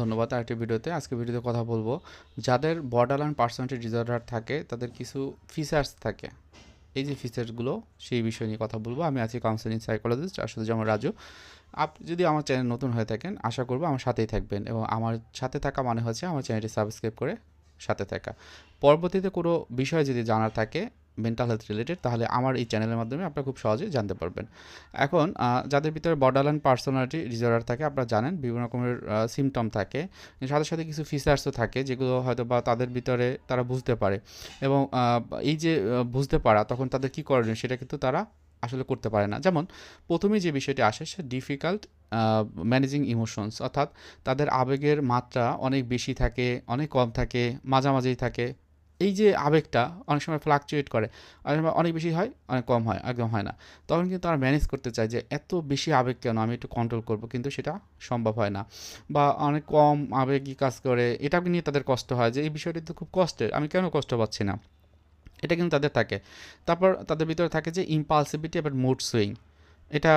ধন্যবাদ আরেকটি ভিডিওতে। আজকে ভিডিওতে কথা বলব, যাদের বর্ডার অ্যান্ড পার্সোনালিটি ডিসঅর্ডার থাকে, তাদের কিছু ফিচার্স থাকে। এই যে ফিচার্সগুলো সেই বিষয় নিয়ে কথা বলব। আমি আছি কাউন্সিলিং সাইকোলজিস্ট আসলে যেমন রাজু। আপনি যদি আমার চ্যানেল নতুন হয়ে থাকেন, আশা করব আমার সাথেই থাকবেন এবং আমার সাথে থাকা মানে হচ্ছে আমার চ্যানেলটি সাবস্ক্রাইব করে সাথে থাকা। পরবর্তীতে কোনো বিষয় যদি জানার থাকে মেন্টাল হেলথ রিলেটেড তাহলে আমার এই চ্যানেলের মাধ্যমে আপনারা খুব সহজে জানতে পারবেন। এখন যাদের ভিতরে বর্ডারল্যান্ড পার্সোনালিটি ডিসঅর্ডার থাকে, আপনারা জানেন, বিভিন্ন রকমের সিমটম থাকে। সাথে সাথে কিছু ফিচার্সও থাকে, যেগুলো হয়তো বা তাদের ভিতরে তারা বুঝতে পারে। এবং এই যে বুঝতে পারা, তখন তাদের কী করণীয় সেটা কিন্তু তারা আসলে করতে পারে না। যেমন প্রথমেই যে বিষয়টি আসে, সে ডিফিকাল্ট ম্যানেজিং ইমোশনস অর্থাৎ তাদের আবেগের মাত্রা অনেক বেশি থাকে, অনেক কম থাকে মাঝামাঝি থাকে এই যে আবেগটা অনেক সময় ফ্লাকচুয়েট করে, অনেক সময় অনেক বেশি হয়, অনেক কম হয়, একদম হয় না। তখন কিন্তু তারা ম্যানেজ করতে চায় যে এত বেশি আবেগ কেন? আমি একটু কন্ট্রোল করব, কিন্তু সেটা সম্ভব হয় না। বা অনেক কম আবেগই কাজ করে এটা নিয়ে তাদের কষ্ট হয় যে, এই বিষয়টি তো খুব কষ্টের, আমি কেন কষ্ট পাচ্ছি না? এটা কিন্তু তাদের থাকে। তারপর তাদের ভিতরে থাকে যে ইম্পালসিভিটি এবার মুড সুইং এটা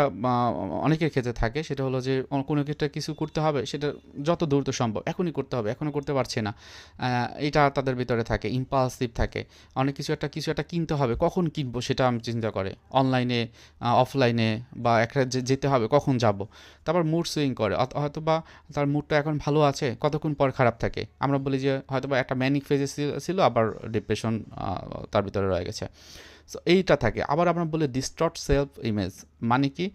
অনেকের ক্ষেত্রে থাকে। সেটা হলো যে কোনো ক্ষেত্রে কিছু করতে হবে, সেটা যত দ্রুত সম্ভব, এখনই করতে হবে, এখনও করতে পারছে না। এটা তাদের ভিতরে থাকে ইম্পালসিভ থাকে। অনেক কিছু একটা কিছু একটা কিনতে হবে, কখন কিনবো সেটা আমি চিন্তা করে। অনলাইনে অফলাইনে বা একটা যেতে হবে, কখন যাব? তারপর মুড সুইং করে। হয়তো বা তার মুডটা এখন ভালো আছে, কতক্ষণ পর খারাপ থাকে? আমরা বলি যে হয়তো বা একটা ম্যানিক ফেজে ছিল আবার ডিপ্রেশন তার ভিতরে রয়ে গেছে। সো এইটা থাকে। আবার আমরা বলি ডিস্টর্ট সেলফ ইমেজ মানে কি?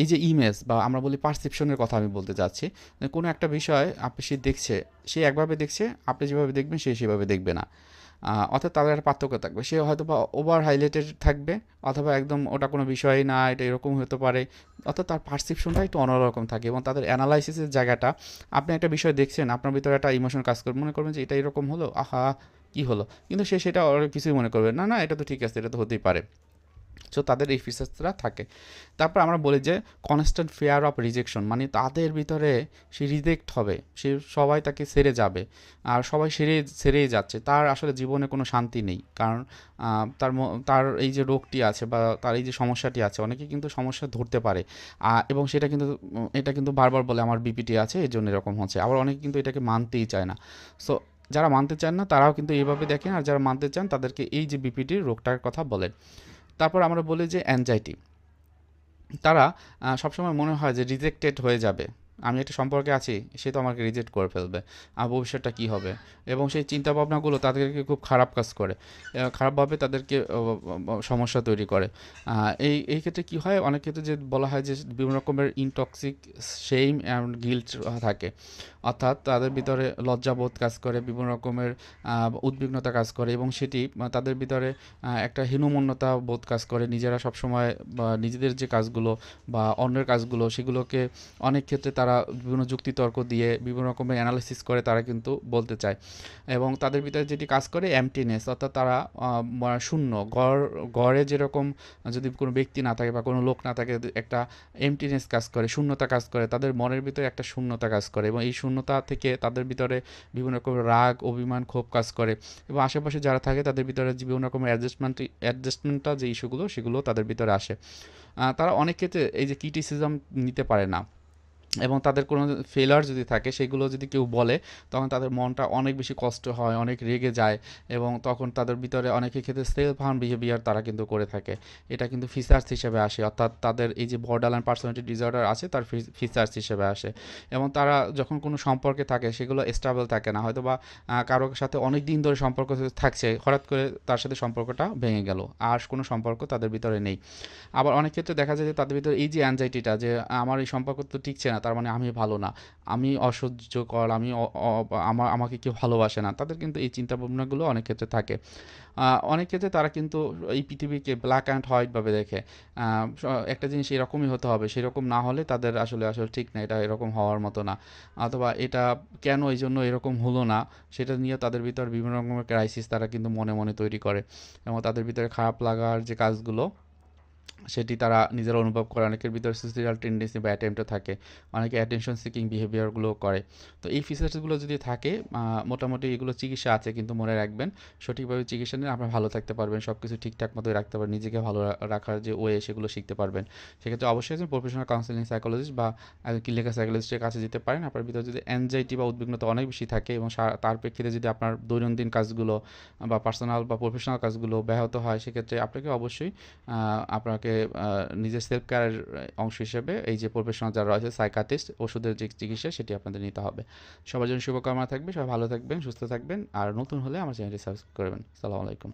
এই যে ইমেজ বা আমরা বলি পারসেপশনের কথা আমি বলতে চাচ্ছি কোনো একটা বিষয় আপনি সে দেখছে, সে একভাবে দেখছে, আপনি যেভাবে দেখবেন, সে সেভাবে দেখবে না। অর্থাৎ তাদের একটা পার্থক্য থাকবে। সে হয়তো বা ওভার হাইলাইটেড থাকবে, অথবা একদম ওটা কোনো বিষয়ই না, এটা এরকম হতে পারে। অর্থাৎ তার পারসেপশনটা একটু অন্যরকম থাকে এবং তাদের অ্যানালাইসিসের জায়গাটা, আপনি একটা বিষয় দেখছেন, আপনার ভিতরে একটা ইমোশন কাজ করবে। মনে করবেন যে এটা এরকম হলো, আহা কি হলো? কিন্তু সে সেটা কিছুই মনে করবে না। না এটা তো ঠিক আছে, এটা তো হতেই পারে। সো তাদের এই ফিচার্সরা থাকে। তারপর আমরা বলি যে কনস্ট্যান্ট ফেয়ার অফ রিজেকশন মানে তাদের ভিতরে সে রিজেক্ট হবে, সে সবাই তাকে সেরে যাবে, আর সবাই সেরে, সেরেই যাচ্ছে। তার আসলে জীবনে কোনো শান্তি নেই, কারণ তার তার এই যে রোগটি আছে বা তার এই যে সমস্যাটি আছে, অনেকে কিন্তু সমস্যা ধরতে পারে। এবং সেটা কিন্তু, এটা কিন্তু বারবার বলে, আমার বিপিটি আছে এই জন্য এরকম হচ্ছে। আবার অনেকে কিন্তু এটাকে মানতেই চায় না। সো যারা মানতে চান না, তারাও কিন্তু এইভাবে দেখেন, আর যারা মানতে চান, তাদেরকে এই যে বিপিটির রোগটার কথা বলেন। তারপর আমরা বলি যে অ্যাংজাইটি তারা সবসময় মনে হয় যে রিজেক্টেড হয়ে যাবে। আমি একটা সম্পর্কে আছি, সে তো আমাকে রিজেক্ট করে ফেলবে। আর ভবিষ্যৎটা কী হবে? এবং সেই চিন্তা ভাবনাগুলো তাদেরকে খুব খারাপ কাজ করে। খারাপভাবে তাদেরকে সমস্যা তৈরি করে। এই এই ক্ষেত্রে কী হয়? অনেক ক্ষেত্রে যে বলা হয় যে বিভিন্ন রকমের ইনটক্সিক সেইম অ্যান্ড গিল্ট থাকে। অর্থাৎ তাদের ভিতরে লজ্জাবোধ কাজ করে, বিভিন্ন রকমের উদ্বিগ্নতা কাজ করে এবং সেটি তাদের ভিতরে একটা হীনমন্যতা বোধ কাজ করে। নিজেরা সবসময়, বা নিজেদের যে কাজগুলো বা অন্যের কাজগুলো, সেগুলোকে অনেক ক্ষেত্রে তারা বিভিন্ন যুক্তিতর্ক দিয়ে বিভিন্ন রকমের অ্যানালিসিস করে তারা কিন্তু বলতে চায়। এবং তাদের ভিতরে যেটি কাজ করে এমটিনেস অর্থাৎ তারা শূন্য গড় গড়ে যেরকম যদি কোনো ব্যক্তি না থাকে বা কোনো লোক না থাকে, একটা এমটিনেস কাজ করে, শূন্যতা কাজ করে, তাদের মনের ভিতরে একটা শূন্যতা কাজ করে এবং এই শূন্যতা থেকে তাদের ভিতরে বিভিন্ন রকম রাগ, অভিমান, ক্ষোভ কাজ করে এবং আশেপাশে যারা থাকে তাদের ভিতরে বিভিন্ন রকমের অ্যাডজাস্টমেন্ট অ্যাডজাস্টমেন্টটা যে ইস্যুগুলো সেগুলো তাদের ভিতরে আসে। তারা অনেক ক্ষেত্রে এই যে ক্রিটিসিজম নিতে পারে না। এবং তাদের কোনো ফেলার যদি থাকে, সেগুলো যদি কেউ বলে, তখন তাদের মনটা অনেক বেশি কষ্ট হয়, অনেক রেগে যায় এবং তখন তাদের ভিতরে অনেকের ক্ষেত্রে সেলফ হার্ম বিহেভিয়ার তারা কিন্তু করে থাকে। এটা কিন্তু ফিচার্স হিসেবে আসে। অর্থাৎ তাদের এই যে বর্ডার অ্যান্ড পার্সোনালিটি ডিসঅর্ডার আছে, তার ফিচার্স হিসেবে আসে। এবং তারা যখন কোনো সম্পর্কে থাকে, সেগুলো স্টেবল থাকে না। হয়তো বা কারোর সাথে অনেক দিন ধরে সম্পর্ক থাকছে, হঠাৎ করে তার সাথে সম্পর্কটা ভেঙে গেল। আর কোনো সম্পর্ক তাদের ভিতরে নেই। আবার অনেক ক্ষেত্রে দেখা যায় যে তাদের ভিতরে এই যে অ্যাংজাইটিটা যে আমার এই সম্পর্ক তো টিকছে না তার মানে আমি ভালো না। আমি অসহ্যকর, আমি আমার, আমাকে কেউ ভালোবাসে না। তাদের কিন্তু এই চিন্তা ভাবনাগুলো অনেক ক্ষেত্রে থাকে। অনেক ক্ষেত্রে তারা কিন্তু এই পৃথিবীকে ব্ল্যাক অ্যান্ড হোয়াইটভাবে দেখে। একটা জিনিস এরকমই হতে হবে, সেরকম না হলে তাদের আসলে আসলে ঠিক না, এটা এরকম হওয়ার মতো না। অথবা এটা কেন এই জন্য এরকম হলো না, সেটা নিয়ে তাদের ভিতর বিভিন্ন রকমের ক্রাইসিস তারা কিন্তু মনে মনে তৈরি করে। এবং তাদের ভিতরে খারাপ লাগার যে কাজগুলো সেটি তারা নিজেরা অনুভব করে। অনেকের ভিতরে সুইসাইডাল টেন্ডেন্সি বা অ্যাটেম্পটও থাকে। অনেকে অ্যাটেনশন সিকিং বিহেভিয়ারগুলো করে। তো এই ফিচার্সগুলো যদি থাকে মোটামুটি এগুলো চিকিৎসা আছে কিন্তু মনে রাখবেন সঠিকভাবে চিকিৎসা নিয়ে আপনার ভালো থাকতে পারবেন সব কিছু ঠিকঠাক মতো রাখতে পারবেন নিজেকে ভালো রাখার যে ওয়ে সেগুলো শিখতে পারবেন। সেক্ষেত্রে অবশ্যই একজন প্রফেশনাল কাউন্সিলিং সাইকোলজিস্ট বা ক্লিনিক্যাল সাইকোলজিস্টের কাছে যেতে পারেন। আপনার ভিতরে যদি অ্যাংজাইটি বা উদ্বিগ্নতা অনেক বেশি থাকে এবং তার প্রেক্ষিতে যদি আপনার দৈনন্দিন কাজগুলো বা পার্সোনাল বা প্রফেশনাল কাজগুলো ব্যাহত হয় সেক্ষেত্রে আপনাকে অবশ্যই আহ, আহ, নিজের সেলফ কেয়ারের অংশ হিসেবে এই যে প্রফেশনাল যারা রয়েছে সাইকাটিস্ট ওষুধের যে চিকিৎসা সেটি আপনাদের নিতে হবে। সবার জন্য শুভকামনা থাকবে। সবাই ভালো থাকবেন সুস্থ থাকবেন। আর নতুন হলে আমার চ্যানেলটি সাবস্ক্রাইব করবেন। সালামু আলাইকুম।